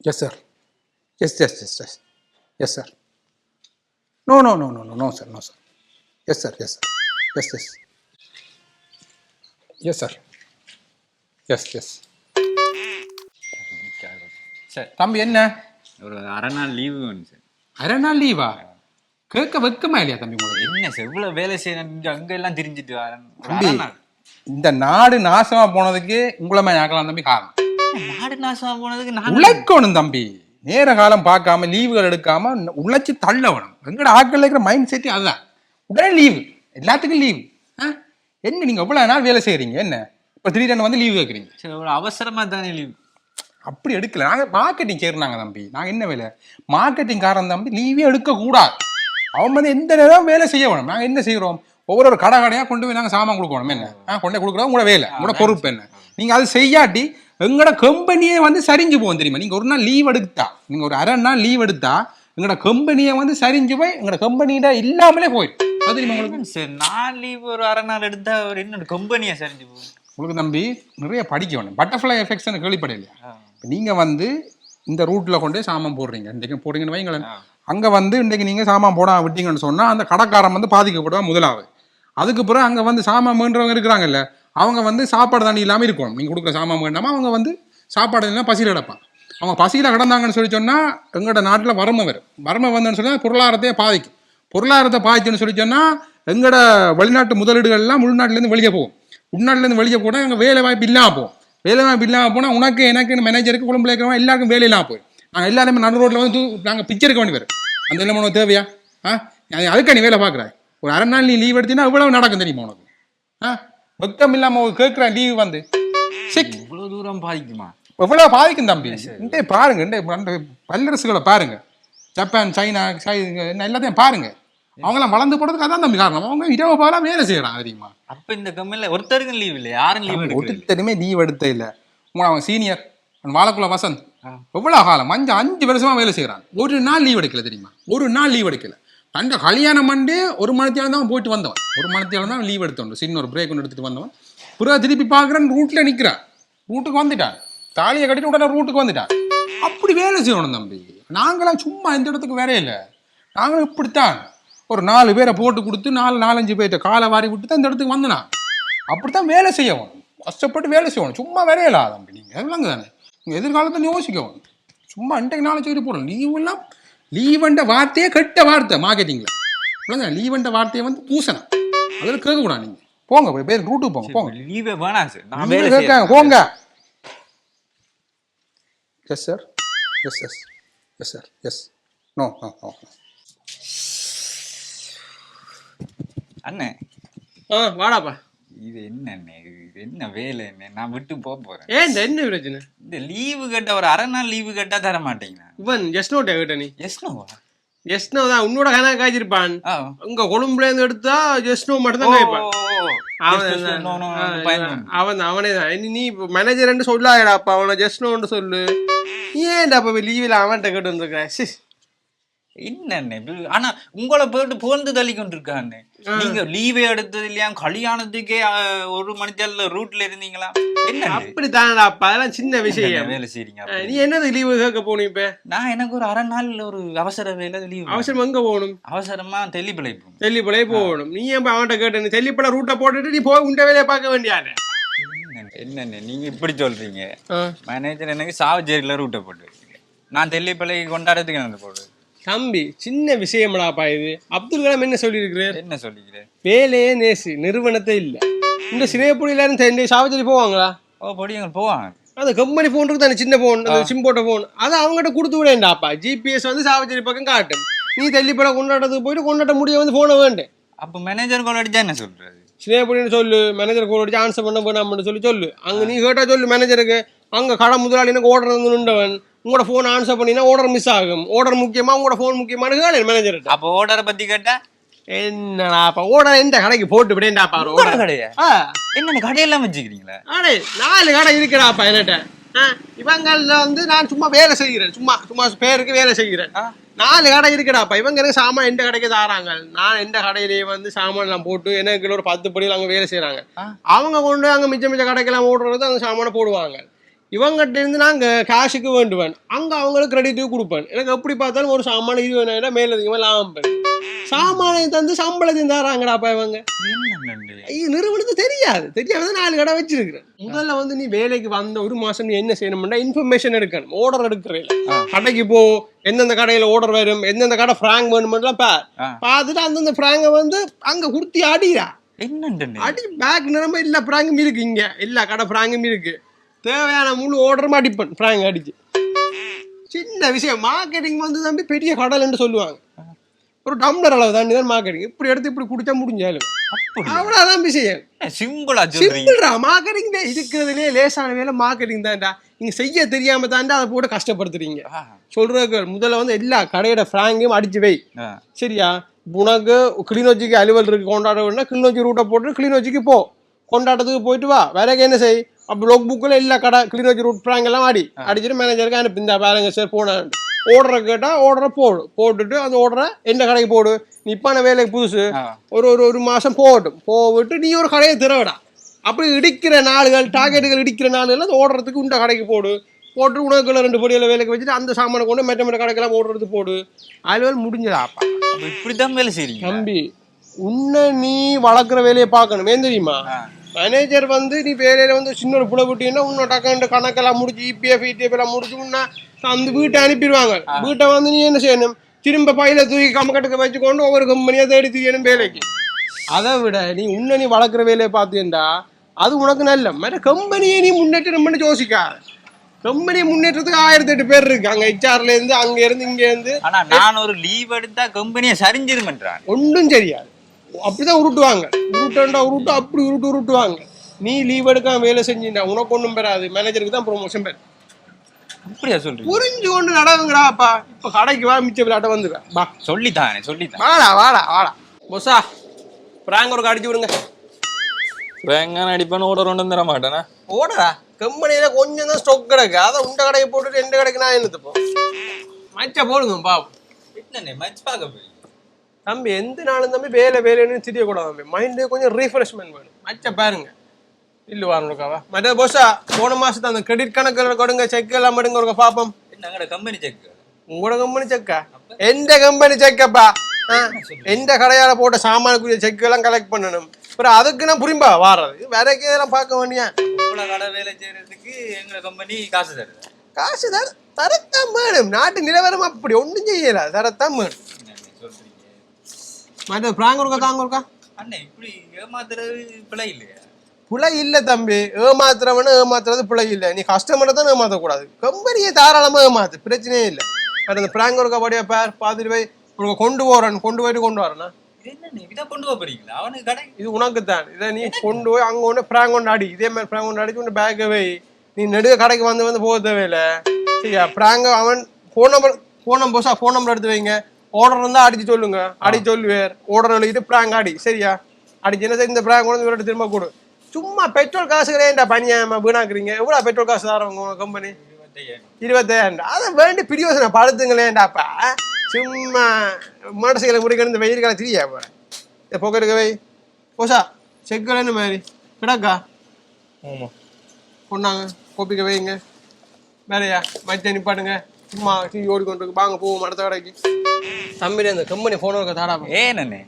Yes, sir. Yes, yes, yes, yes. Yes, sir. No, no, no, no, no, no, sir, no, sir. Yes, sir, yes, sir. Yes, yes. Yes, sir. Yes, yes. Sir தம்பி என்ன ஒரு அரை நாள் leave வேணும் sir அரை நாள் லீவா கேட்க வெக்கமா இல்லையா தம்பி உங்களுக்கு என்ன சார் இவ்வளவு வேலை செய்யணும் அங்க எல்லாம் திரிஞ்சிட்டு தம்பி இந்த நாடு நாசமா போனதுக்கு உங்களை மாதிரி ஆக்கலாம் தம்பி காரணம் நாடு நாசமா போனதுக்கு நான் உழைக்கணும் தம்பி. நேர காலம் பார்க்காம லீவுகள் எடுக்காம உழைச்சி தள்ள வேணும் எங்கட ஆட்கள் இருக்கிற மைண்ட் செட் அதுதான். உடனே லீவு எல்லாத்துக்கும் லீவு என்ன நீங்க எவ்வளவு நாள் வேலை செய்றீங்க? என்ன? இப்ப திடீர்னு வந்து லீவு கேட்குறீங்க சரி ஒரு அவசரமா தானே லீவு அப்படி எடுக்கல. நாங்க மார்க்கெட்டிங் சேர்னாங்க தம்பி. நாங்க என்ன வேலை? மார்க்கெட்டிங் காரன் தம்பி லீவே எடுக்க கூடாது அவன் வந்து எந்த நேரம் வேலை செய்ய வேணும்? நாங்க என்ன செய்யறோம் ஒவ்வொரு ஒரு கடை கடையா கொண்டு போய் நாங்க சாமான் கொடுக்கணும். என்ன? ஆ, கொண்டு கொடுக்குறோம் உங்களோட வேலை உங்களோட பொறுப்பு என்ன? நீங்க அது செய்யாட்டி எங்களோட கம்பெனியே வந்து சரிஞ்சு போகும் தெரியுமா? நீங்க ஒரு நாள் லீவ் எடுத்தா நீங்க ஒரு அரை நாள் லீவ் எடுத்தா எங்களோட கம்பெனியை வந்து சரிஞ்சு போய் எங்களோட கம்பெனியிட இல்லாமலே போயிடும். அது தெரியுமா உங்களுக்கு? சார் நான் லீவ் ஒரு அரை நாள் எடுத்தா ஒரு இன்னொரு கம்பெனியா சரிஞ்சு போகும். உங்களுக்கு தம்பி நிறைய படிக்க வேணும். பட்டர்ஃப்ளை எஃபெக்ட்ஸ் கேள்விப்படையிலையா இப்ப நீங்க வந்து இந்த ரூட்ல கொண்டு சாமான் போடுறீங்க. இன்றைக்கு போடுறீங்கன்னு வைங்களேன். அங்க வந்து இன்றைக்கு நீங்க சாமான் போடாம விட்டீங்கன்னு சொன்னா அந்த கடைக்காரன் வந்து பாதிக்கப்படுவா முதலாவது. அதுக்கு பிறகு அங்க வந்து சாமான் வேண்டவங்க இருக்கிறாங்கல்ல. அவங்க வந்து சாப்பாடு தண்ணி இல்லாமல் இருக்கணும் நீங்கள் கொடுக்குற சாமான் வேண்டாம? அவங்க வந்து சாப்பாடு இல்லைன்னா பசியில் கிடப்பான் அவங்க பசியில் கிடந்தாங்கன்னு சொல்லி சொன்னால் எங்களோட நாட்டில் வறுமை வரும் வறுமை வந்தேன்னு சொன்னால் பொருளாதாரத்தையே பாதிக்கும். பொருளாதாரத்தை பாதிச்சுன்னு சொல்லி சொன்னால் எங்களோட வெளிநாட்டு முதலீடுகள்லாம் உள்நாட்டிலேருந்து வெளியே போகும். உள்நாட்டிலேருந்து வெளியே போனால் எங்கள் வேலை வாய்ப்பு இல்லாமல் போகும். வேலை வாய்ப்பு இல்லாமல் போனால் உனக்கு எனக்கு மேனேஜருக்கு குழம்புல இருக்கிறவங்க எல்லாருக்கும் வேலை இல்லாமல் போயிடும். நாங்கள் எல்லாருமே நடு ரோட்டில் வந்து நாங்கள் பிச்சை எடுக்க வேண்டி வரும் அந்த என்ன உனக்கு தேவையா? ஆ? அது- அதுக்கா நீ வேலை பார்க்குற? ஒரு அரை நாள் நீ லீவ் எடுத்தீங்கன்னா இவ்வளவு நடக்கும் தெரியுமா உனக்கு? ஆ? வெக்கம் இல்லாமல் கேட்குற லீவ் வந்து. சிக். இவ்வளவு தூரம் பாதிக்குமா? எவ்வளோ பாதிக்கும் தம்பி. இந்த பாருங்க அந்த வல்லரசுகளை பாருங்க. ஜப்பான் சைனா என்ன எல்லாத்தையும் பாருங்க. அவங்களாம் வளர்ந்து போறதுக்கு அதான் தம்பி காரணம். அவங்க இரவு பகலாம் வேலை செய்யறாங்க தெரியுமா அப்ப இந்த கம்பெனில ஒருத்தருக்கும் லீவ் இல்ல யாரும் லீவ் ஒருத்தருமே லீவ் எடுத்த இல்ல. அவன் சீனியர் வாழக்குள்ள வசந்த். எவ்வளவு காலம்? அஞ்சு அஞ்சு வருஷமா வேலை செய்யறான். ஒரு நாள் லீவ் எடுக்கல தெரியுமா? ஒரு நாள் லீவ் எடுக்கல. தண்ட கல்யாணம் பண்ணி ஒரு மணத்தியால தான் போயிட்டு வந்தவன். ஒரு மணத்தியால தான் லீவ் எடுத்தவன் சின்ன ஒரு பிரேக் ஒன்று எடுத்துட்டு வந்தவன். பிறகு திருப்பி பார்க்குறேன் ரூட்டில் நிற்கிறான் ரூட்டுக்கு வந்துட்டான். தாலியை கட்டிட்டு உடனே ரூட்டுக்கு வந்துட்டான். அப்படி வேலை செய்யணும் தம்பி. நாங்களாம் சும்மா இந்த இடத்துக்கு வேற நாங்களும் இப்படித்தான். ஒரு நாலு பேரை போட்டு கொடுத்து நாலு நாலஞ்சு பேர்த்த காலை வாரி விட்டு தான் இந்த இடத்துக்கு வந்தனா அப்படித்தான் வேலை செய்யணும். கஷ்டப்பட்டு வேலை செய்யணும். சும்மா வேலையிலா தம்பி நீங்கள் விளங்கு தானே நீங்கள் எதிர்காலத்தை யோசிக்கணும். சும்மா இன்றைக்கு நாளை செய்து போடணும் லீவ் எல்லாம் லீவண்ட வார்த்தையே கெட்ட வார்த்தை மார்க்கெட்டிங்கில் விளங்க லீவண்ட வார்த்தையை வந்து பூசணும். அதில் கேட்கக்கூடாது நீங்கள் போங்க போய் பேர் ரூட்டுக்கு போங்க போங்க. லீவே வேணாம் சார் நான் வேலை கேட்காங்க, போங்க. Yes sir yes yes yes sir yes no no no அண்ணே. ஆ வாடாப்பா. இது என்ன அண்ணே இது என்ன வேலை என்ன? நான் விட்டு போக போறேன். ஏன் இந்த என்ன பிரச்சனை? இந்த லீவு கேட்ட ஒரு அரை நாள் லீவு கேட்டா தர மாட்டீங்களா இவன் ஜஸ்ட் நோட் கேட்ட நீ. எஸ் நோவா தான் உன்னோட கணக்கு காய்ச்சிருப்பான். உங்க கொழும்புல இருந்து எடுத்தா ஜஸ்ட் நோ மட்டும் தான் கேட்பான் அவன். அவன் தான், அவனே நீ- மேனேஜர் சொல்லாடப்பா அவனை ஜஸ்ட் நோன்னு சொல்லு. ஏன்டா அப்ப லீவில் அவன்கிட்ட கேட்டு வந்துருக்க இப்படி- ஆனா உங்களை போட்டு புகழ்ந்து தள்ளி கொண்டிருக்காண்ணே நீங்க லீவே எடுத்தது இல்லையா? கல்யாணத்துக்கே ஒரு மணித்தால ரூட்ல இருந்தீங்களா? என்ன அப்படி தானடாப்பா அதெல்லாம் சின்ன விஷயம். வேலை செய்றீங்க? நீ என்னது லீவு கேட்க போகணும் இப்ப? நான் எனக்கு ஒரு அரை நாள் ஒரு அவசர வேலை லீவ் அவசரம் எங்க போகணும்? அவசரமா தெல்லி பிழைப்போம் தெல்லிப்பளையே போகணும். நீ ஏன் அவன்கிட்ட கேட்ட நீ தெல்லிப்பளை ரூட்டை போட்டுட்டு நீ போய் உண்ட வேலையை பார்க்க வேண்டியாரு என்னண்ணே நீங்க இப்படி சொல்றீங்க. மேனேஜர் எனக்கு சாவச்சேரியில ரூட்டை போட்டு. நான் தெல்லிப்பளைக்கு கொண்டாடுறதுக்கு என்ன போடு தம்பி சின்ன விஷயம்டாப்பா இது. அப்துல் கலாம் என்ன சொல்லியிருக்கிறார்? என்ன சொல்லிக்கிறேன்? வேலையே நேசி நிறுவனத்தை இல்ல. இந்த சிறைப்புடியில இருந்து இந்த சாவச்சேரி போவாங்களா? ஓ பொடியங்க போவாங்க. அந்த கம்பெனி போன் இருக்கு தானே சின்ன போன் அந்த சிம் போட்ட போன் அதை அவங்ககிட்ட கொடுத்து விடேன்டாப்பா. ஜிபிஎஸ் வந்து சாவச்சேரி பக்கம் காட்டும். நீ தெல்லிப்பட கொண்டாட்டத்துக்கு போயிட்டு கொண்டாட்ட முடிய வந்து போன வேண்டேன் அப்ப மேனேஜர் கால் அடிச்சா என்ன சொல்றது? சிறைப்புடின்னு சொல்லு மேனேஜர் கூட அடிச்சு ஆன்சர் பண்ண வேணாம்னு சொல்லி சொல்லு. அங்க நீ கேட்டா சொல்லு மேனேஜருக்கு அங்க கடை முதலாளி எனக்கு வந்து நின்றவன். உங்களோட ஃபோன் ஆன்சர் பண்ணினா ஆர்டர் மிஸ் ஆகும். ஆர்டர் முக்கியமா உங்களோட ஃபோன் முக்கியமானு கேளு மேனேஜர்கிட்ட அப்ப ஓர்டரை பத்தி கேட்டா? என்னடா அப்ப ஓர்டர் எந்த கடைக்கு போட்டு ஒரு உங்களோட order. கடையா? ஆ. என்ன கடையெல்லாம் வச்சுக்கிறீங்களா? அடே நாலு கடை இருக்குடாப்பா என்னட்ட ஆ, இவங்கள்ல வந்து நான் சும்மா வேலை செய்கிறேன். சும்மா சும்மா பேருக்கு வேலை செய்கிறேன். நாலு கடை இருக்குடாப்பா இவங்க எனக்கு சாமான் எந்த கடைக்கு தாராங்க? நான் எந்த கடையிலேயே வந்து சாமான் எல்லாம் போட்டு எனக்கு ஒரு பத்து படியில் அங்கே வேலை செய்கிறாங்க. அவங்க கொண்டு அங்கே மிச்ச மிச்ச கடைக்கெல்லாம் ஓடுறது அந்த சாமானை போடுவாங்க. இவங்ககிட்ட இருந்து நாங்க காசுக்கு வேண்டுவேன். அங்க அவங்களுக்கு கிரெடிட்டுக்கு கொடுப்பேன். எனக்கு எப்படி பார்த்தாலும் ஒரு சாமான இருபதாயிரம் மேல அதிகமா லாபம் பெறும் சாமானை தந்து சம்பளத்தையும் தராங்கடா அப்ப இவங்க. நிறுவனத்துக்கு தெரியாது. தெரியாம நாலு கடை வச்சிருக்கிறேன். முதல்ல வந்து நீ வேலைக்கு வந்த ஒரு மாசம் நீ என்ன செய்யணும்னா இன்ஃபர்மேஷன் எடுக்கணும். ஆர்டர் எடுக்கிறேன். கடைக்கு போ. எந்தெந்த கடையில ஆர்டர் வரும்? எந்தெந்த கடை ஃப்ராங்க் வேணுமெல்லாம் பார். பார்த்துட்டு அந்தந்த ஃப்ராங்கை வந்து அங்க குடுத்தி அடிடா. என்னண்ணே அடி பேக் நிறம எல்லா ஃப்ராங்கும் இருக்கு இங்க. எல்லா கடை ஃப்ராங்கும் இருக்கு. தேவையான முழு ஆர்டரும் அடிப்பேன் ஃப்ராங்க் அடிச்சு. சின்ன விஷயம் மார்க்கெட்டிங் வந்து தம்பி பெரிய கடல்ன்னு சொல்லுவாங்க. ஒரு டம்ளர் அளவு தாண்டி தான் மார்க்கெட்டிங் இப்படி எடுத்து இப்படி குடிச்சா முடிஞ்சாலும். அப்படி அவ்வளவுதான் விஷயம் சிம்பிளா சிம்பிள்ரா மார்க்கெட்டிங் இருக்கிறதுலே லேசான வேலை மார்க்கெட்டிங் தான்டா. நீங்க செய்ய தெரியாம தாண்டா அதை போட்டு கஷ்டப்படுத்துறீங்க. சொல்றதுக்கு முதல்ல வந்து எல்லா கடையோட ஃப்ராங்கையும் அடிச்சு வை. சரியா? உனக்கு கிளிநொச்சிக்கு அலுவல் இருக்கு கொண்டாட வேணா கிளிநொச்சி ரூட்டை போட்டு கிளிநொச்சிக்கு போ. கொண்டாட்டத்துக்கு போயிட்டு வா. வேற என்ன செய்? அப்போ லோக் புக்கில் எல்லா கடை கிளிநொச்சி ரூட் ஃப்ராங்க் எல்லாம் அடி அடிச்சுட்டு மேனேஜருக்கு அனுப்பி இந்த பாருங்க சார் போனான் ஓர்டரை கேட்டால் ஓர்டரை போடு போட்டுட்டு அந்த ஓர்டரை எந்த கடைக்கு போடு நீ இப்பான வேலைக்கு புதுசு. ஒரு ஒரு ஒரு மாதம் போகட்டும் போவிட்டு நீ ஒரு கடையை திறவிடா அப்படி இடிக்கிற நாளுகள் டார்கெட்டுகள் இடிக்கிற நாளுகள் அது ஓடுறதுக்கு உண்ட கடைக்கு போடு போட்டு உனக்குள்ள ரெண்டு பொடியில் வேலைக்கு வச்சுட்டு அந்த சாமானை கொண்டு மெட்ட மெட்ட கடைக்கெல்லாம் ஓடுறது போடு அலுவல் முடிஞ்சதாப்பா அப்ப இப்படிதான் வேலை செய்றீங்க தம்பி உன்னை நீ வளர்க்குற வேலையை பார்க்கணும் ஏன் தெரியுமா. மேனேஜர் வந்து நீ வேலையில வந்து சின்ன ஒரு புள்ள விட்டீங்கன்னா உன்னோட அக்கௌண்ட் கணக்கெல்லாம் முடிச்சு E இபிஎஃப் இடிஎஃப் எல்லாம் முடிச்சு உன்னை அந்த வீட்டை அனுப்பிடுவாங்க. வீட்டை வந்து நீ என்ன செய்யணும்? திரும்ப பையில தூக்கி கம்மக்கட்டுக்கு வச்சுக்கொண்டு ஒவ்வொரு கம்பெனியா தேடி தூக்கணும் வேலைக்கு. அதை விட நீ உன்னை நீ வளர்க்குற வேலையை பார்த்தீங்கன்னா அது உனக்கு நல்ல. மற்ற கம்பெனியை நீ முன்னேற்றம் பண்ணி யோசிக்காத. கம்பெனி முன்னேற்றத்துக்கு ஆயிரத்தி எட்டு பேர் இருக்கு அங்க ஹெச்ஆர்ல இருந்து அங்க இருந்து இங்க இருந்து. ஆனா நான் ஒரு லீவ் எடுத்தா கம்பெனியை சரிஞ்சிருமன்றான் ஒன்றும் தெரியாது அப்படிதான் உருட்டுவாங்க. உருட்டண்டா உருட்டு அப்படி உருட்டு உருட்டுவாங்க. நீ லீவ் எடுக்காம வேலை செஞ்சுட்டா உனக்கு ஒன்றும் பெறாது. மேனேஜருக்கு தான் ப்ரொமோஷன் பேர் அப்படியா சொல்றீங்க? புரிஞ்சு கொண்டு நடவுங்கடா அப்பா. இப்போ கடைக்கு வா மிச்ச விளையாட்ட வந்துடுவேன் வா. சொல்லித்தானே சொல்லித்தான். வாடா வாடா வாடா. பொசா பிராங்க ஒரு அடிச்சு விடுங்க. வேங்கான அடிப்பான்னு ஓட ரெண்டும் தர மாட்டேனா? ஓடா கம்பெனியில கொஞ்சம் தான் ஸ்டாக் கிடக்கு. அதை உண்ட கடையை போட்டுட்டு எந்த கடைக்கு நான் என்னத்துப்போம் மச்ச போடுங்க பாப்போம் என்னண்ணே மச் பார்க்க போய். தம்பி எந்த நாளும் தம்பி வேலை வேலைன்னு தெரியக்கூடாது தம்பி. மைண்டு கொஞ்சம் ரீஃப்ரெஷ்மெண்ட் வேணும். மச்ச பாருங்க. இல்லு வாரணுக்காவா மற்ற பொசா போன மாசத்து அந்த கிரெடிட் கணக்கில் கொடுங்க செக் எல்லாம் எடுங்க ஒரு பாப்போம். கம்பெனி செக் உங்களோட கம்பெனி செக்கா எந்த கம்பெனி செக்கப்பா எந்த கடையால போட்ட சாமானுக்குரிய செக் எல்லாம் கலெக்ட் பண்ணணும்? அப்புறம் அதுக்கு நான் புரியும்பா வாரது. வேற இதெல்லாம் பார்க்க வேண்டியா? உங்களோட கடை வேலை செய்யறதுக்கு எங்க கம்பெனி காசு தருது. காசு தர தரத்தான் வேணும். நாட்டு நிலவரம் அப்படி ஒன்றும் செய்யல. தரத்தான் சொல்றீங்க மற்ற பிராங்க இருக்கா தாங்க இருக்கா அண்ணே இப்படி ஏமாத்துறது பிழை இல்லையா பிழை இல்லை தம்பி ஏமாத்துறவனு ஏமாத்துறது பிழை இல்லை நீ கஸ்டமரை தான் ஏமாத்தக்கூடாது கம்பெனியை தாராளமாக ஏமாத்து பிரச்சனையே இல்லை பட் அந்த பிராங்க இருக்கா படியா பேர் பார்த்துட்டு போய் உனக்கு கொண்டு போறேன் கொண்டு போயிட்டு கொண்டு வரேன்னா இது உனக்கு தான் இதை நீ கொண்டு போய் அங்கே ஒன்று பிராங்க் கொண்டு அடி இதே மாதிரி பிராங்க் கொண்டு அடிச்சு உன் பேக்கை வை நீ நெடுக கடைக்கு வந்து வந்து போக தேவையில்லை சரியா பிராங்க அவன் phone number phone number phone number எடுத்து வைங்க ஆர்டர் இருந்தால் அடிச்சு சொல்லுங்க. அடி சொல்லுவேர். ஆர்டர் எழுதிட்டு பிராங்க் அடி. சரியா? அடிச்சு என்ன சரி இந்த பிராங்க் கொண்டு இவர்கிட்ட திரும்ப கொடு. சும்மா பெட்ரோல் காசுகளே ஏன்டா பனியாம வீணாக்குறீங்க. எவ்வளோ பெட்ரோல் காசு தரவங்க உங்க கம்பெனி இருபத்தாயிரம் அதை வேண்டி பிரியோசனை படுத்துங்களேன்டாப்பா. சும்மா மனசுகளை முடிக்கிற இந்த வெயில் காலம் தெரியா போறேன் இந்த பொக்கெட்டுக்கு வை. போசா செக்குல என்ன மாதிரி? கிடக்கா? ஆமா. கொண்டாங்க. கோப்பிக்க வைங்க. வேறையா? மச்ச நிப்பாட்டுங்க. சும்மா டீ ஓடிக்கொண்டு. வாங்க போவோம் அடுத்த கடைக்கு. தம்பி அந்த கம்பெனி ஃபோன் இருக்க தாடாப்பா ஏனண்ணே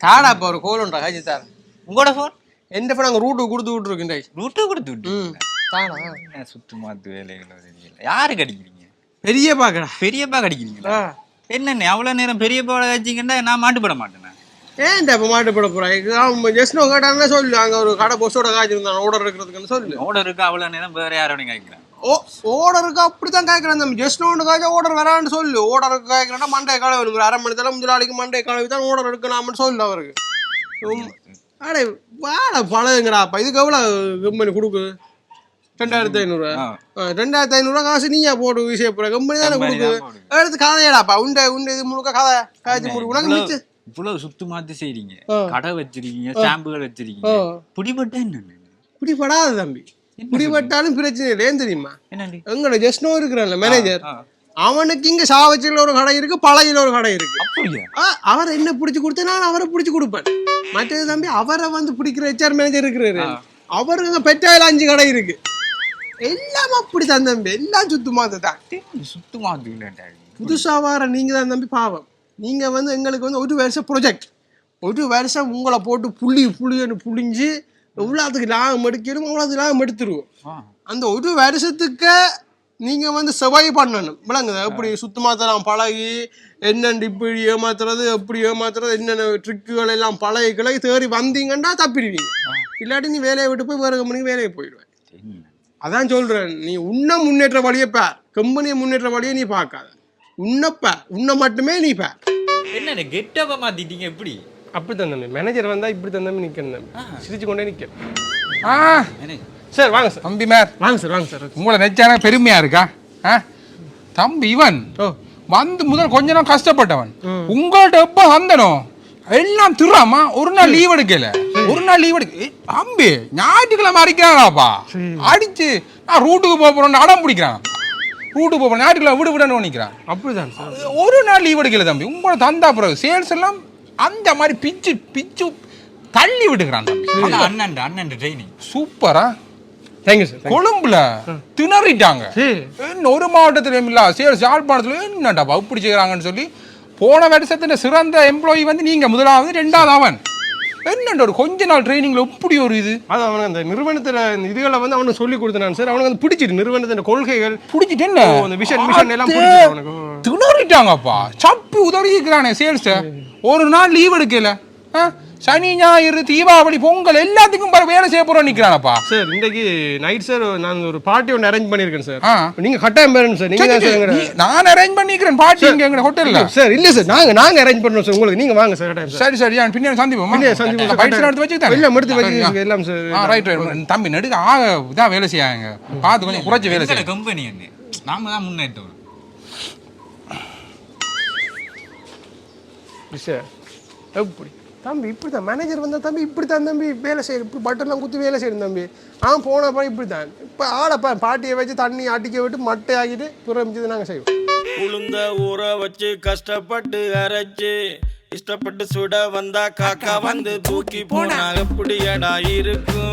தாடாப்பா ஒரு உண்டா காய்ச்சி தார உங்களோட ஃபோன் எந்த ஃபோன் அங்கே ரூட்டு கொடுத்து விட்டுருக்கு ரூட்டு கொடுத்து விட்டு தானா? என்ன சுத்து மாத்து வேலைகளோ தெரியல. யாரு கடிக்கிறீங்க பெரிய பாக்கடா பெரியப்பா கடிக்கிறீங்களா? என்னண்ணே அவ்வளவு நேரம் பெரியப்பா கடிச்சிங்கன்னா நான் மாட்டுப்பட மாட்டேனே. ஏன்டா இப்போ மாட்டு போட போறாங்க அவன் ஜஸ்ட் கேட்டாங்கன்னா சொல்லு. அங்கே ஒரு கடை பொஸ்ஸோட காய்ச்சிருந்தான் ஆர்டர் இருக்கிறதுக்குன்னு சொல்லு. ஓட இருக்கு அவ்வளவு நேரம் வேற யாரோட கேட்கிறேன் ஓ ஓர்டருக்கு அப்படித்தான் கேட்குறேன் நம்ம ஜஸ்ட் ஒன்று காய்ச்சா ஆர்டர் வரான்னு சொல்லு. ஆர்டருக்கு கேட்குறேன்னா மண்டே காலை வேணும் அரை மணி தலை முதலாளிக்கு மண்டே காலை தான் ஆர்டர் எடுக்கலாம்னு சொல்லு அவருக்கு. அடே வாடா பழகுங்கடாப்பா இதுக்கு எவ்வளோ கம்பெனி கொடுக்குது ரெண்டாயிரத்தி ஐநூறுரூவா. ரெண்டாயிரத்தி ஐநூறுரூவா காசு நீயா போடு விஷயம் போகிற கம்பெனி தானே கொடுக்குது. எடுத்து கதையடாப்பா உண்டை உண்டு இது முழுக்க கதை. காய்ச்சி முடி உனக்கு மிச்சம். இவ்வளவு சுத்து மாத்தி செய்றீங்க. கடை வச்சிருக்கீங்க ஸ்டாம்புகள் வச்சிருக்கீங்க. பிடிபட்டா என்னண்ணே? பிடிபடாது தம்பி. பிடிபட்டாலும் பிரச்சனை இல்லை. ஏன் தெரியுமா? எங்கட ஜஸ்னோ இருக்கிறான்ல மேனேஜர். அவனுக்கு இங்க சாவச்சியில் ஒரு கடை இருக்கு பழையில ஒரு கடை இருக்கு. அவர் என்ன பிடிச்சு கொடுத்தா நான் அவரை பிடிச்சு கொடுப்பேன். மற்றது தம்பி அவரை வந்து பிடிக்கிற ஹெச்ஆர் மேனேஜர் இருக்கிறாரு. அவருக்கு அங்க பெட்டாயில் அஞ்சு கடை இருக்கு. எல்லாம் அப்படிதான் தம்பி எல்லாம் சுத்தமா தான் சுத்தமா புதுசா வர நீங்க தான் தம்பி பாவம். நீங்க வந்து எங்களுக்கு வந்து ஒரு வருஷம் ப்ரொஜெக்ட் ஒரு வருஷம் உங்களை போட்டு புள்ளி புள்ளின்னு புளிஞ்சு எவ்வளோத்துக்கு லாபம் எடுக்கணும் அவ்வளோத்துக்கு லாபம் எடுத்துருவோம். அந்த ஒரு வருஷத்துக்கு நீங்க வந்து செவாய் பண்ணணும். விளங்குது? எப்படி சுத்தமா தரம் பழகி என்னென்ன இப்படி ஏமாத்துறது எப்படி ஏமாத்துறது என்னென்ன ட்ரிக்குகள் எல்லாம் பழகி கிளகி தேறி வந்தீங்கன்னா தப்பிடுவீங்க. இல்லாட்டி நீ வேலையை விட்டு போய் வேற கம்பெனிக்கு வேலையை போயிடுவேன். அதான் சொல்றேன். நீ உன்னை முன்னேற்ற வழியை பார். கம்பெனியை முன்னேற்ற வழியை நீ பார்க்காத. உன்னை பார். உன்னை மட்டுமே நீ பார். என்ன கெட்டப்ப மாத்திட்டீங்க எப்படி? அப்படி தான் தம்பி. மேனேஜர் வந்தா இப்படி தான் தம்பி நிக்கணும் தம்பி. சிரிச்சு கொண்டே நிக்கணும் சார் வாங்க சார் தம்பி மேர். வாங்க சார் வாங்க சார் உங்களை நெச்சான பெருமையா இருக்கா? ஆ? தம்பி இவன் ஓ. வந்து முதல் கொஞ்ச நாள் கஷ்டப்பட்டவன். உங்கள்ட்ட எப்ப வந்தனும் எல்லாம் திருறாமா ஒரு நாள் லீவ் எடுக்கல. ஒரு நாள் லீவ் எடுக்க தம்பி ஞாயிற்றுக்கிழமை அடிக்கிறானாப்பா அடிச்சு நான் ரூட்டுக்கு போக போறேன்னு அடம் பிடிக்கிறான். ரூட்டுக்கு போக போறேன் ஞாயிற்றுக்கிழமை விடு விடன்னு நிற்கிறான் அப்படிதான் சார் ஒரு நாள் லீவ் எடுக்கல தம்பி. உங்களை தந்தா பிறகு சேல்ஸ் எல்லாம் அந்த மாதிரி பிச்சு பிச்சு தள்ளி ஆனா அண்ணன் அண்ணன் ட்ரைனிங் சூப்பரா சார் கொழும்புல திணறிட்டாங்க. சரி. என்ன ஒரு மாவட்டத்திலும் இல்ல சேல்ஸ் யாழ்ப்பாணத்துல என்னடாப்பா இப்படி செய்யறாங்கன்னு சொல்லி போன வருஷத்துல சிறந்த எம்ப்ளாயி வந்து நீங்க முதலாவது ரெண்டாவது அவன். என்னண்டா ஒரு கொஞ்ச நாள் ட்ரைனிங்ல இப்படி ஒரு இது? அது அவனுக்கு அந்த நிறுவனத்துல இந்த இதுகளை வந்து அவனுக்கு சொல்லி கொடுத்தான் சார் அவனுக்கு வந்து பிடிச்சிட்டு நிறுவனத்தின் கொள்கைகள். புடிச்சிட்டு என்ன? அந்த விஷன் மிஷன் எல்லாம் பிடிச்சிட்டு அவனுக்கு. திணறிட்டாங்கப்பா. சப்பி உதறிக்கிறானே சேல்ஸ் ஒரு நாள் லீவ் எடுக்கல. ஆ? சனி ஞாயிறு தீபாவளி பொங்கல் எல்லாத்துக்கும் பாரு வேலை செய்ய போறோம் நிக்கிறானப்பா சார் இன்றைக்கு நைட் சார் நான் ஒரு பார்ட்டி ஒன்று அரேஞ்ச் பண்ணியிருக்கேன் சார். நீங்க கட்டாயம் பேரணும் சார். நீங்க சார் நான் அரேஞ்ச் பண்ணிக்கிறேன் பாட்டி இங்க எங்க ஹோட்டல்ல சார் இல்ல சார் நாங்க நாங்க அரேஞ்ச் பண்ணோம் சார். உங்களுக்கு நீங்க வாங்க சார் சார். சரி சரி நான் பின்னாடி சந்திப்போமா? பின்னாடி சந்திப்போம் சார். பைட்ஸ் எடுத்து வச்சுக்கிட்டேன்? எல்லாம் எடுத்து வச்சு எல்லாம் சார். ரைட் ரைட் தம்பி நடுக்க ஆக இதான் வேலை செய்யாங்க. பார்த்து கொஞ்சம் குறைச்சி வேலை செய்ய. கம்பெனி நாம தான் முன்னேற்றோம். சார் எப்படி தம்பி இப்படி தான் மேனேஜர் வந்தா தம்பி இப்படி தான் தம்பி. வேலை செய்யணும் இப்படி பட்டன்லாம் குத்தி வேலை செய்யணும் தம்பி. ஆ போனப்ப இப்படி தான் இப்போ ஆளப்பா பாட்டியை வச்சு தண்ணி அடிக்க விட்டு மட்டை ஆக்கிட்டு புறமிச்சது நாங்கள் செய்வோம். உளுந்த ஊற வச்சு கஷ்டப்பட்டு அரைச்சு இஷ்டப்பட்டு சுட வந்தா காக்கா வந்து தூக்கி போனா எப்படியடா இருக்கும்?